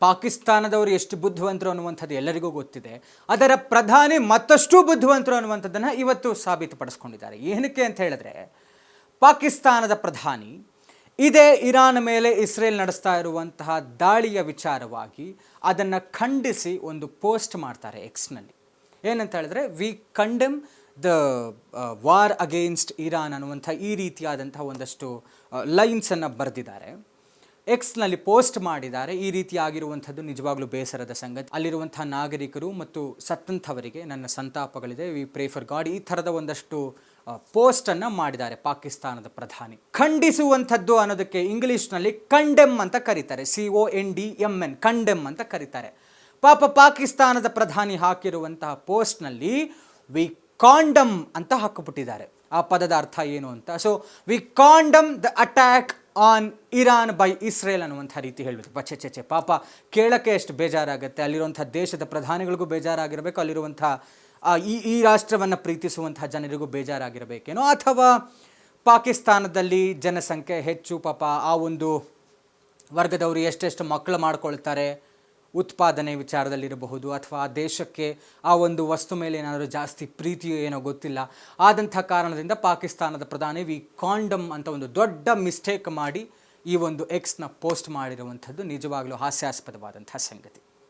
ಪಾಕಿಸ್ತಾನದವರು ಎಷ್ಟು ಬುದ್ಧಿವಂತರು ಅನ್ನುವಂಥದ್ದು ಎಲ್ಲರಿಗೂ ಗೊತ್ತಿದೆ. ಅದರ ಪ್ರಧಾನಿ ಮತ್ತಷ್ಟು ಬುದ್ಧಿವಂತರು ಅನ್ನುವಂಥದ್ದನ್ನು ಇವತ್ತು ಸಾಬೀತುಪಡಿಸ್ಕೊಂಡಿದ್ದಾರೆ. ಏನಕ್ಕೆ ಅಂತ ಹೇಳಿದ್ರೆ, ಪಾಕಿಸ್ತಾನದ ಪ್ರಧಾನಿ ಇದೇ ಇರಾನ್ ಮೇಲೆ ಇಸ್ರೇಲ್ ನಡೆಸ್ತಾ ಇರುವಂತಹ ದಾಳಿಯ ವಿಚಾರವಾಗಿ ಅದನ್ನು ಖಂಡಿಸಿ ಒಂದು ಪೋಸ್ಟ್ ಮಾಡ್ತಾರೆ ಎಕ್ಸ್ನಲ್ಲಿ ಏನಂತ ಹೇಳಿದ್ರೆ we condemn the war against Iran ಅನ್ನುವಂಥ ಈ ರೀತಿಯಾದಂಥ ಒಂದಷ್ಟು ಲೈನ್ಸನ್ನು ಬರೆದಿದ್ದಾರೆ. ಎಕ್ಸ್ನಲ್ಲಿ ಪೋಸ್ಟ್ ಮಾಡಿದ್ದಾರೆ. ಈ ರೀತಿಯಾಗಿರುವಂಥದ್ದು ನಿಜವಾಗ್ಲೂ ಬೇಸರದ ಸಂಗತಿ. ಅಲ್ಲಿರುವಂಥ ನಾಗರಿಕರು ಮತ್ತು ಸತ್ತಂಥವರಿಗೆ ನನ್ನ ಸಂತಾಪಗಳಿದೆ. ವಿ ಪ್ರೇ ಫರ್ ಗಾಡ್ ಈ ಥರದ ಒಂದಷ್ಟು ಪೋಸ್ಟನ್ನು ಮಾಡಿದ್ದಾರೆ ಪಾಕಿಸ್ತಾನದ ಪ್ರಧಾನಿ. ಖಂಡಿಸುವಂಥದ್ದು ಅನ್ನೋದಕ್ಕೆ ಇಂಗ್ಲೀಷ್ನಲ್ಲಿ ಕಂಡೆಮ್ ಅಂತ ಕರೀತಾರೆ. C O N D M N condemn ಅಂತ ಕರೀತಾರೆ. ಪಾಪ ಪಾಕಿಸ್ತಾನದ ಪ್ರಧಾನಿ ಹಾಕಿರುವಂತಹ ಪೋಸ್ಟ್ನಲ್ಲಿ ವಿ ಕಾಂಡಮ್ ಅಂತ ಹಾಕಿಬಿಟ್ಟಿದ್ದಾರೆ. ಆ ಪದದ ಅರ್ಥ ಏನು ಅಂತ? So we condemn the attack on Iran by Israel ಅನ್ನುವಂಥ ರೀತಿ ಹೇಳಬೇಕು. ಪಚ್ಚೆ ಚೆ ಪಾಪ. ಕೇಳಕ್ಕೆ ಎಷ್ಟು ಬೇಜಾರಾಗುತ್ತೆ. ಅಲ್ಲಿರುವಂಥ ದೇಶದ ಪ್ರಧಾನಿಗಳಿಗೂ ಬೇಜಾರಾಗಿರಬೇಕು. ಅಲ್ಲಿರುವಂಥ ಈ ಈ ರಾಷ್ಟ್ರವನ್ನು ಪ್ರೀತಿಸುವಂಥ ಜನರಿಗೂ ಬೇಜಾರಾಗಿರಬೇಕೇನೋ? ಅಥವಾ ಪಾಕಿಸ್ತಾನದಲ್ಲಿ ಜನಸಂಖ್ಯೆ ಹೆಚ್ಚು ಪಾಪ. ಆ ಒಂದು ವರ್ಗದವರು ಎಷ್ಟೆಷ್ಟು ಮಕ್ಕಳು ಮಾಡ್ಕೊಳ್ತಾರೆ. ಉತ್ಪಾದನೆ ವಿಚಾರದಲ್ಲಿರಬಹುದು ಅಥವಾ ಆ ದೇಶಕ್ಕೆ ಆ ಒಂದು ವಸ್ತು ಮೇಲೆ ಏನಾದರೂ ಜಾಸ್ತಿ ಪ್ರೀತಿಯೋ ಏನೋ ಗೊತ್ತಿಲ್ಲ. ಆದಂಥ ಕಾರಣದಿಂದ ಪಾಕಿಸ್ತಾನದ ಪ್ರಧಾನಿ ವಿ ಕಾಂಡಮ್ ಅಂತ ಒಂದು ದೊಡ್ಡ ಮಿಸ್ಟೇಕ್ ಮಾಡಿ ಈ ಒಂದು ಎಕ್ಸ್ನ ಪೋಸ್ಟ್ ಮಾಡಿರುವಂಥದ್ದು ನಿಜವಾಗಲೂ ಹಾಸ್ಯಾಸ್ಪದವಾದಂಥ ಸಂಗತಿ.